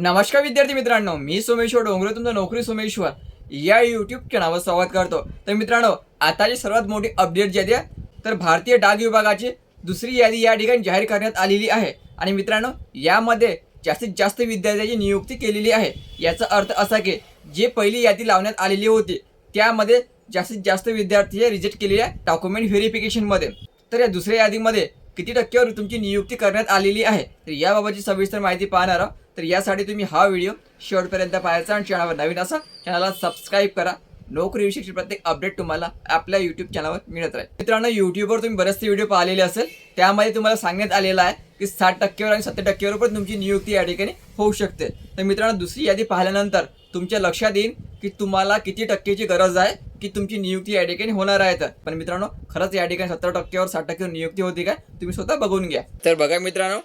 नमस्कार विद्यार्थी मित्रांनो मी सोमेश्वर डोंगरे तुमचं नोकरी सोमेश्वर. या यूट्यूब चॅनलवर स्वागत करतो. तर मित्रांनो आताची सर्वात मोठी अपडेट जी आहे तर भारतीय डाक विभागाची दुसरी यादी या ठिकाणी जाहीर करण्यात आलेली आहे. आणि मित्रांनो यामध्ये जास्तीत जास्त विद्यार्थ्यांची नियुक्ती केलेली आहे. याचा अर्थ असा की जे पहिली यादी लावण्यात आलेली होती त्यामध्ये जास्तीत जास्त विद्यार्थी रिजेक्ट केलेले आहे डॉक्युमेंट व्हेरिफिकेशनमध्ये तर या दुसऱ्या यादीमध्ये किती टक्क्यावर तुमची नियुक्ती करण्यात आलेली आहे? तर याबाबतची सविस्तर माहिती पाहणार आहोत. तर यासाठी तुम्ही हा व्हिडिओ शेवटपर्यंत पाहायचा आणि चॅनलवर नवीन असा चॅनलला सबस्क्राईब करा. नोकरीविषयीची प्रत्येक अपडेट तुम्हाला आपल्या यूट्यूब चॅनलवर मिळत राहील. मित्रांनो यूट्यूबवर तुम्ही बरेचसे व्हिडिओ पाहिलेले असेल त्यामध्ये तुम्हाला सांगण्यात आलेलं आहे की साठ टक्केवर आणि सत्तर टक्केवर पण तुमची नियुक्ती या ठिकाणी होऊ शकते. तर मित्रांनो दुसरी यादी पाहिल्यानंतर तुमच्या लक्षात येईल की तुम्हाला किती टक्केची गरज आहे की तुमची नियुक्ती या ठिकाणी होणार आहे तर. पण मित्रांनो खरंच या ठिकाणी सत्तर टक्क्यावर साठ टक्क्यावर नियुक्ती होती काय? तुम्ही स्वतः बघून घ्या. तर बघा मित्रांनो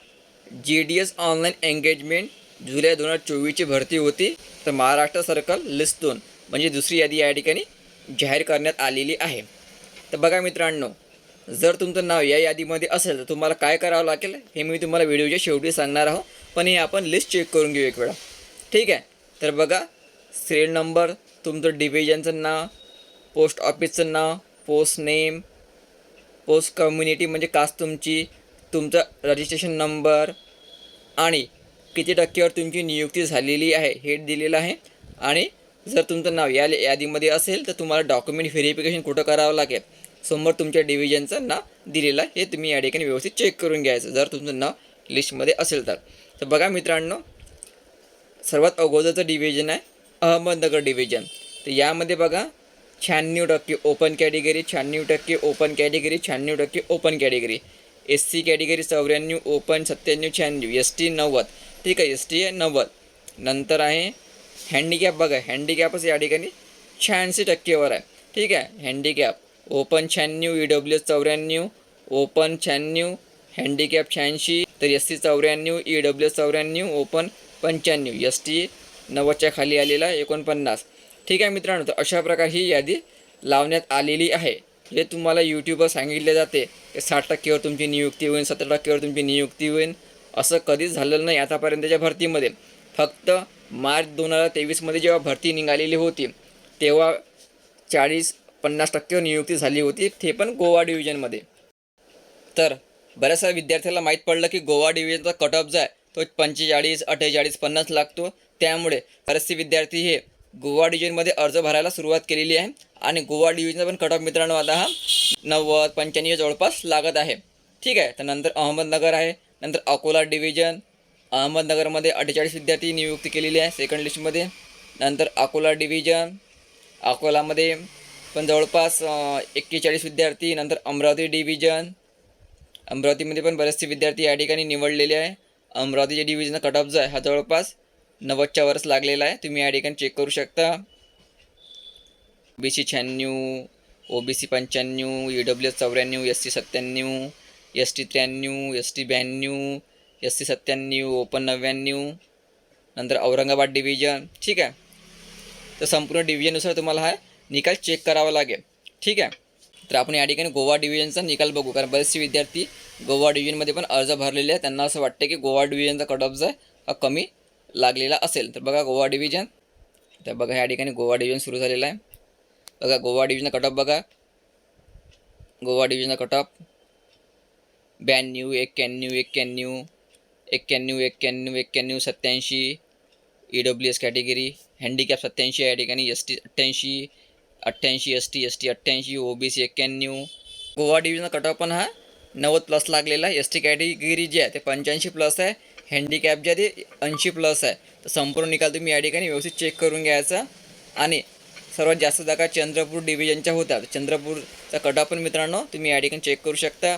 G D S online engagement जुलै दोन हजार चोवीसची भरती होती तर महाराष्ट्र सर्कल लिस्ट दोन म्हणजे दुसरी यादी या ठिकाणी जाहीर करण्यात आलेली आहे. तर बघा मित्रांनो जर तुमचं नाव या यादीमध्ये असेल तर तुम्हाला काय करावं लागेल हे मी तुम्हाला व्हिडिओच्या शेवटी सांगणार आहोत पण हे आपण लिस्ट चेक करून घेऊ एक वेळा. ठीक आहे? तर बघा सिरियल नंबर तुमचं डिव्हिजनचं नाव पोस्ट ऑफिसचं नाव पोस्ट नेम पोस्ट कम्युनिटी म्हणजे कास्ट तुमची तुमचा रजिस्ट्रेशन नंबर आणि किती टक्केवर तुमची नियुक्ती झालेली आहे हे दिलेलं आहे. आणि जर तुमचं नाव या यादीमध्ये असेल तर तुम्हाला डॉक्युमेंट व्हेरिफिकेशन कुठं करावं लागेल? समोर तुमच्या डिव्हिजनचं नाव दिलेलं आहे हे तुम्ही या ठिकाणी व्यवस्थित चेक करून घ्यायचं जर तुमचं नाव लिस्टमध्ये असेल तर. तर बघा मित्रांनो सर्वात अगोदरचं डिव्हिजन आहे अहमदनगर डिव्हिजन. तर यामध्ये बघा शहाण्णव टक्के ओपन कॅटेगरी शहाण्णव टक्के ओपन कॅटेगरी शहाण्णव टक्के open category. S C category चौऱ्याण्णव ओपन सत्त्याण्णव शहाण्णव एस टी नव्वद. ठीक आहे एस टी आहे नव्वद. नंतर आहे हँडिकॅप बघा हँडिकॅपच या ठिकाणी शहाऐंशी टक्केवर आहे. ठीक आहे हँडिकॅप ओपन शहाण्णव ई डब्ल्यू एस चौऱ्याण्णव. ओपन शहाण्णव हँडिकॅप शहाऐंशी. तर एस सी चौऱ्याण्णव ई डब्ल्यू एस चौऱ्याण्णव ओपन पंच्याण्णव. एस टी नव्वदच्या खाली आलेला एकोणपन्नास. ठीक आहे मित्रांनो तर अशा प्रकारे ही यादी लावण्यात आलेली आहे. जे तुम्हाला यूट्यूबवर सांगितले जाते की साठ टक्केवर तुमची नियुक्ती होईल सत्तर टक्केवर तुमची नियुक्ती होईल. असं कधीच झालेलं नाही आतापर्यंतच्या भरतीमध्ये. फक्त मार्च दोन हजार तेवीसमध्ये जेव्हा भरती निघालेली होती तेव्हा चाळीस पन्नास टक्के नियुक्ती झाली होती ते पण गोवा डिव्हिजनमध्ये. तर बऱ्याचशा विद्यार्थ्याला माहीत पडलं की गोवा डिव्हिजनचा कट ऑफ जो आहे तो पंचेचाळीस अठ्ठेचाळीस पन्नास लागतो. त्यामुळे बरेचसे विद्यार्थी हे गोवा डिव्हिजनमध्ये अर्ज भरायला सुरुवात केलेली आहे आणि गोवा डिव्हिजनचा पण कट ऑफ मित्रांनो आता हा नव्वद पंच्याण्णव जवळपास लागत आहे. ठीक आहे तर नंतर अहमदनगर आहे नंतर अकोला डिव्हिजन अहमदनगरमध्ये अठ्ठेचाळीस विद्यार्थी नियुक्ती केलेली आहे सेकंड लिस्टमध्ये नंतर अकोला डिव्हिजन अकोलामध्ये पण जवळपास एक्केचाळीस विद्यार्थी नंतर अमरावती डिव्हिजन. अमरावतीमध्ये पण बरेचसे विद्यार्थी या ठिकाणी निवडलेले आहे. अमरावतीच्या डिव्हिजन कट ऑफ जो आहे हा जवळपास नव्वदच्या वरच लागलेला आहे. तुम्ही या ठिकाणी चेक करू शकता. बी सी शहाण्णव ओ बी सी पंच्याण्णव ई डब्ल्यू एस चौऱ्याण्णव एस सी सत्त्याण्णव एस टी त्र्याण्णव एस टी ब्याण्णव एस टी सत्त्याण्णव ओपन नव्याण्णव नंतर औरंगाबाद डिव्हिजन ठीक आहे? तर संपूर्ण डिव्हिजननुसार तुम्हाला हा निकाल चेक करावा लागेल. ठीक आहे? तर आपण या ठिकाणी गोवा डिव्हिजनचा निकाल बघू कारण बरेचसे विद्यार्थी गोवा डिव्हिजनमध्ये पण अर्ज भरलेले आहे त्यांना असं वाटतं की गोवा डिव्हिजनचा कट ऑफ हा कमी लागलेला असेल तर बघा गोवा डिव्हिजन तर बघा या ठिकाणी गोवा डिव्हिजन सुरू झालेलं आहे. बघा गोवा डिव्हिजन कट ऑफ बघा. गोवा डिव्हिजनचा कट ऑफ ब्याण्णव एक्क्याण्णव एक्क्याण्णव एक्क्याण्णव एक्क्याण्णव एक्क्याण्णव सत्त्याऐंशी E W S category handicap सत्याऐंशी या ठिकाणी एस टी अठ्ठ्याऐंशी अठ्ठ्याऐंशी एस टी एस टी अठ्ठ्याऐंशी ओ बी सी एक्क्याण्णव गोवा डिव्हिजन कट ऑफ पण हा नव्वद प्लस लागलेला एस टी कॅटेगरी जी आहे ते पंच्याऐंशी प्लस आहे. हँडिकॅप जे आहे ते ऐंशी प्लस आहे. तर संपूर्ण निकाल तुम्ही या ठिकाणी व्यवस्थित चेक करून घ्यायचा. आणि सर्वात जास्त जागा चंद्रपूर डिव्हिजनच्या होत्या चंद्रपूरचा कट ऑफ पण मित्रांनो तुम्ही या ठिकाणी चेक करू शकता.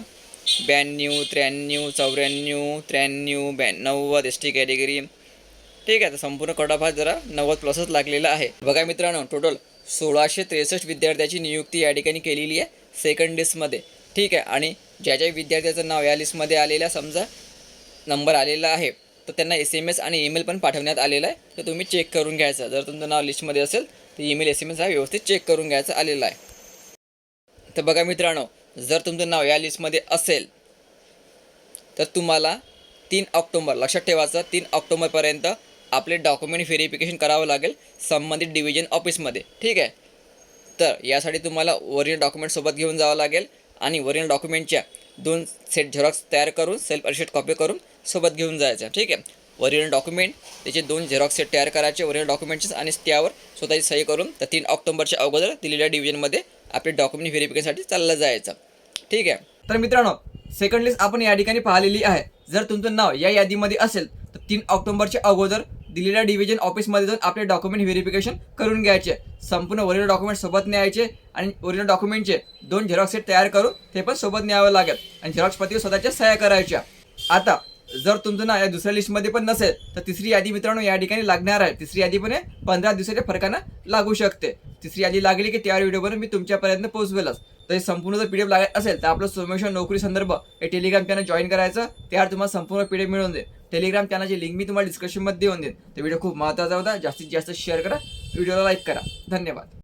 ब्याण्णव त्र्याण्णव चौऱ्याण्णव त्र्याण्णव ब्या नव्वद एस टी कॅटेगरी. ठीक आहे तर संपूर्ण कट हा जरा नव्वद प्लसच लागलेला आहे. बघा मित्रांनो टोटल सोळाशे त्रेसष्ट विद्यार्थ्याची नियुक्ती या ठिकाणी केलेली आहे सेकंड लिस्टमध्ये ठीक आहे आणि ज्या ज्या विद्यार्थ्याचं नाव या लिस्टमध्ये आलेलं आहे समजा नंबर आलेला आहे तर त्यांना एस एम एस आणि ईमेल पण पाठवण्यात आलेला आहे. तर तुम्ही चेक करून घ्यायचं. जर तुमचं नाव लिस्टमध्ये असेल तर ईमेल एस एम एस हा व्यवस्थित चेक करून घ्यायचा आलेला आहे. तर बघा मित्रांनो जर तुमचं नाव या लिस्टमध्ये असेल तर तुम्हाला तीन ऑक्टोंबर लक्षात ठेवायचं तीन ऑक्टोबरपर्यंत आपले डॉक्युमेंट व्हेरिफिकेशन करावं लागेल संबंधित डिव्हिजन ऑफिसमध्ये ठीक आहे? तर यासाठी तुम्हाला ओरिजिनल डॉक्युमेंट सोबत घेऊन जावं लागेल आणि ओरिजिनल डॉक्युमेंटच्या दोन सेट झेरॉक्स तयार करून सेल्फ अरिशेट कॉपी करून सोबत घेऊन जायचं. ठीक आहे? ओरिजिनल डॉक्युमेंट त्याचे दोन झेरॉक्स सेट तयार करायचे ओरिजिनल डॉक्युमेंटचे आणि त्यावर स्वतःची सही करून तर तीन ऑक्टोबरच्या अगोदर दिलेल्या डिव्हिजनमध्ये आपले डॉक्युमेंट व्हेरिफिकेशनसाठी चाललं जायचं. ठीक आहे? तर मित्रांनो सेकंड लिस्ट आपण या ठिकाणी पाहिलेली आहे. जर तुमचं नाव या यादीमध्ये असेल तर तीन ऑक्टोबरच्या अगोदर दिलेल्या डिव्हिजन ऑफिसमध्ये जाऊन आपले डॉक्युमेंट व्हेरिफिकेशन करून घ्यायचे. संपूर्ण ओरिजिनल डॉक्युमेंट सोबत न्यायचे आणि ओरिजिनल डॉक्युमेंटचे दोन झेरॉक्स सेट तयार करून ते पण सोबत न्यावं लागेल. आणि झेरॉक्स पती स्वतःच्या सह्या करायच्या. आता जर तुमचं नाव या दुसऱ्या लिस्टमध्ये पण नसेल तर तिसरी यादी मित्रांनो या ठिकाणी लागणार आहे. तिसरी यादी पण पंधरा दिवसाच्या फरकानं लागू शकते. तिसरी यादी लागली की त्या व्हिडिओवर मी तुमच्यापर्यंत पोहोचवेलच. तर हे संपूर्ण जर पीडीएफ लागत असेल तर आपलं सोमेश्वर नोकरी संदर्भ हे टेलिग्राम चॅनल जॉईन करायचं. त्यावर तुम्हाला संपूर्ण पीडीएफ मिळून देईल. टेलिग्राम चॅनलची लिंक मी तुम्हाला डिस्क्रिप्शनमध्ये देऊन देईन. तर व्हिडिओ खूप महत्त्वाचा होता. जास्तीत जास्त शेअर करा. व्हिडिओला लाईक करा. धन्यवाद.